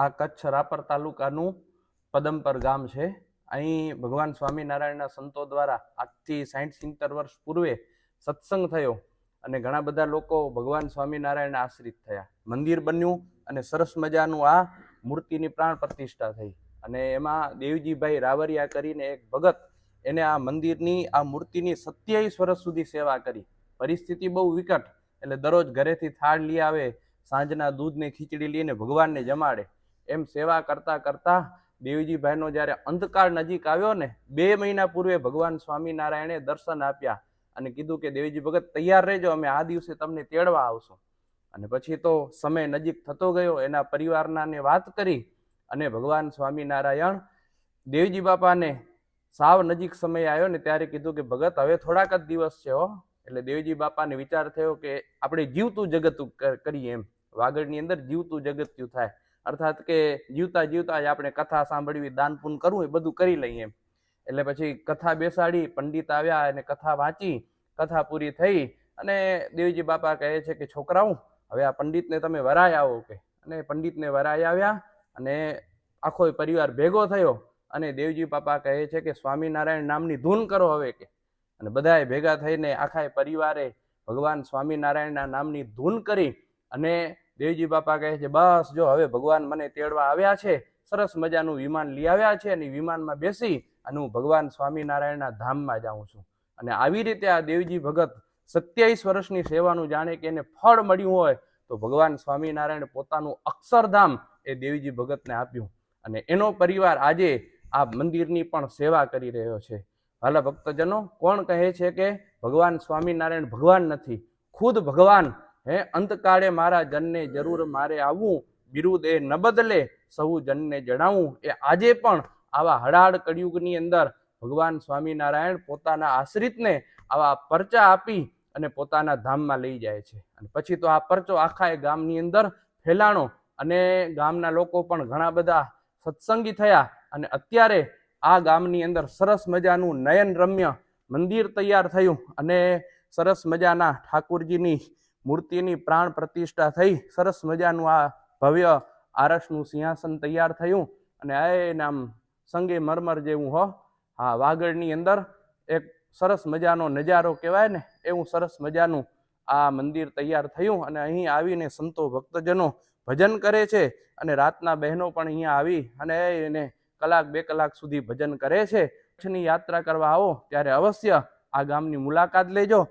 આ કચ્છ રાપર તાલુકાનું પદમપર ગામ છે. અહીં ભગવાન સ્વામિનારાયણના સંતો દ્વારા આજથી સાઠ સિત્તેર વર્ષ પૂર્વે સત્સંગ થયો અને ઘણા બધા લોકો ભગવાન સ્વામિનારાયણના આશ્રિત થયા. મંદિર બન્યું અને સરસ મજાનું આ મૂર્તિની પ્રાણ પ્રતિષ્ઠા થઈ અને એમાં દેવજીભાઈ રાવરિયા કરીને એક ભગત એને આ મંદિરની, આ મૂર્તિની સત્યાવીસ વર્ષ સુધી સેવા કરી. પરિસ્થિતિ બહુ વિકટ, એટલે દરરોજ ઘરેથી થાળ લઈ આવે, સાંજના દૂધને ખીચડી લઈને ભગવાનને જમાડે. એમ સેવા કરતા કરતા દેવજીભાઈનો જ્યારે અંધકાળ નજીક આવ્યો ને, બે મહિના પૂર્વે ભગવાન સ્વામિનારાયણે દર્શન આપ્યા અને કીધું કે, દેવજી ભગત, તૈયાર રહેજો, અમે આ દિવસે તમને તેડવા આવશું. અને પછી તો સમય નજીક થતો ગયો, એના પરિવારનાને વાત કરી અને ભગવાન સ્વામિનારાયણ દેવજી બાપાને સાવ નજીક સમય આવ્યો ને, ત્યારે કીધું કે, ભગત, હવે થોડાક જ દિવસ છે હો. એટલે દેવજી બાપાને વિચાર થયો કે, આપણે જીવતું જગત કરીએ એમ. વાગડની અંદર જીવતું જગત્યું થાય. અર્થાત કે જીવતા જીવતા જ આપણે કથા સાંભળવી, દાન પૂન કરવું એ બધું કરી લઈએ. એટલે પછી કથા બેસાડી, પંડિત આવ્યા અને કથા વાંચી, કથા પૂરી થઈ અને દેવજી બાપા કહે છે કે, છોકરાઓ, હવે આ પંડિતને તમે વરાય આવો કે. અને પંડિતને વરાય આવ્યા અને આખો પરિવાર ભેગો થયો અને દેવજી બાપા કહે છે કે, સ્વામિનારાયણ નામની ધૂન કરો હવે કે. અને બધાએ ભેગા થઈને આખા પરિવારે ભગવાન સ્વામિનારાયણના નામની ધૂન કરી અને દેવજી બાપા કહે છે, બસ જો હવે ભગવાન મને તેડવા આવ્યા છે, સરસ મજાનું વિમાન લઈ આવ્યા છે અને વિમાનમાં બેસી અને હું ભગવાન સ્વામિનારાયણના ધામમાં જાઉં છું. અને આવી રીતે આ દેવજી ભગત સત્યાવીસ વર્ષની સેવાનું જાણે કે એને ફળ મળ્યું હોય, તો ભગવાન સ્વામિનારાયણ પોતાનું અક્ષરધામ એ દેવજી ભગતને આપ્યું. અને એનો પરિવાર આજે આ મંદિરની પણ સેવા કરી રહ્યો છે. હાલા ભક્તજનો, કોણ કહે છે કે ભગવાન સ્વામિનારાયણ ભગવાન નથી? ખુદ ભગવાન હે, અંતકાળે મારા જનને જરૂર મારે આવવું. બિરુદ એ ન બદલે સૌ જનને જણાવું. એ આજે પણ આવા હડાડ કળિયુગની અંદર ભગવાન સ્વામિનારાયણ પોતાના આશ્રિતને આવા પરચા આપી અને પોતાના ધામમાં લઈ જાય છે. અને પછી તો આ પરચો આખા એ ગામની અંદર ફેલાણો અને ગામના લોકો પણ ઘણા બધા સત્સંગી થયા અને અત્યારે આ ગામની અંદર સરસ મજાનું નયન રમ્ય મંદિર તૈયાર થયું અને સરસ મજાના ઠાકુરજીની મૂર્તિની પ્રાણ પ્રતિષ્ઠા થઈ, સરસ મજાનું આ ભવ્ય આરસનું સિંહાસન તૈયાર થયું અને એ નામ સંગે મરમર જેવું, હો. હા, વાગડની અંદર એક સરસ મજાનો નજારો કહેવાય ને, એવું સરસ મજાનું આ મંદિર તૈયાર થયું અને અહીં આવીને સંતો ભક્તજનો ભજન કરે છે અને રાતના બહેનો પણ અહીંયા આવી અને એને કલાક બે કલાક સુધી ભજન કરે છે. કચ્છની યાત્રા કરવા આવો, ત્યારે અવશ્ય આ ગામની મુલાકાત લેજો.